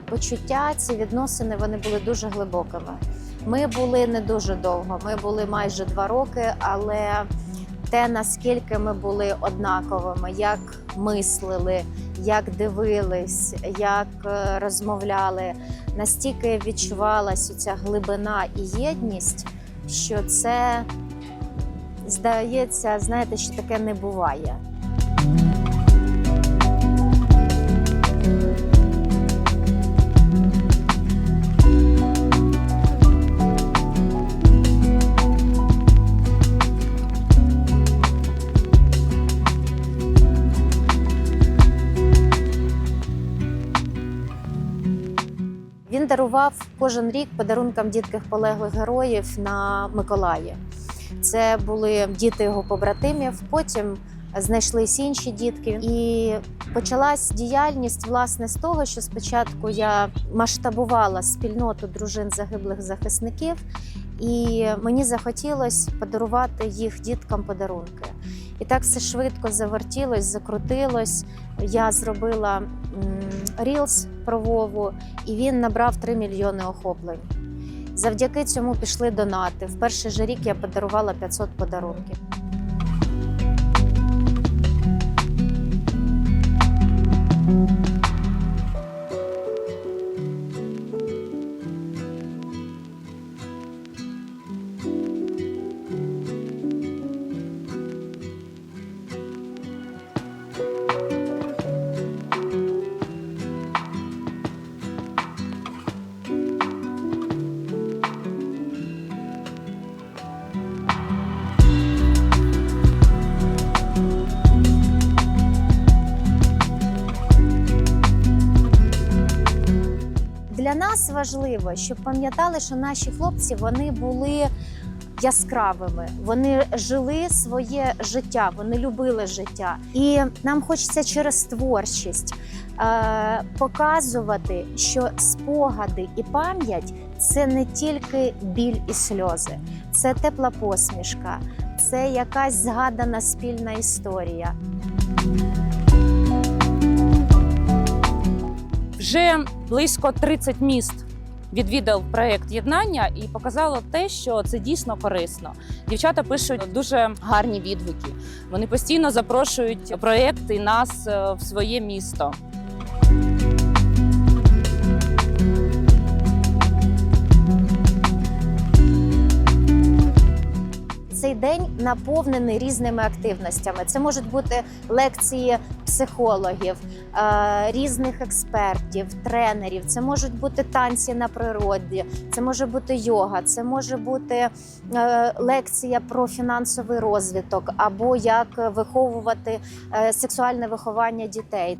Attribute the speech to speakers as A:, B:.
A: почуття, ці відносини вони були дуже глибокими. Ми були не дуже довго. Ми були майже два роки, але те, наскільки ми були однаковими, як мислили, як дивились, як е, розмовляли, настільки відчувалася ця глибина і єдність, що це здається, знаєте, що таке не буває. Він дарував кожен рік подарункам дітких полеглих героїв на Миколаї. Це були діти його побратимів. Потім знайшлись інші дітки, і почалась діяльність власне з того, що спочатку я масштабувала спільноту дружин загиблих захисників, і мені захотілося подарувати їх діткам подарунки. І так все швидко завертілось, закрутилось. Я зробила рілс про Вову, і він набрав 3 мільйони охоплень. Завдяки цьому пішли донати. В перший же рік я подарувала 500 подарунків. Нас важливо, щоб пам'ятали, що наші хлопці вони були яскравими, вони жили своє життя, вони любили життя. І нам хочеться через творчість е, показувати, що спогади і пам'ять це не тільки біль і сльози, це тепла посмішка, це якась згадана спільна історія.
B: Вже близько 30 міст відвідав проект єднання і показало те, що це дійсно корисно. Дівчата пишуть дуже гарні відгуки. Вони постійно запрошують проекти нас е, в своє місто.
A: Цей день наповнений різними активностями. Це можуть бути лекції психологів, е, різних експертів, тренерів. Це можуть бути танці на природі, це може бути йога, це може бути е, лекція про фінансовий розвиток або як виховувати е, сексуальне виховання дітей.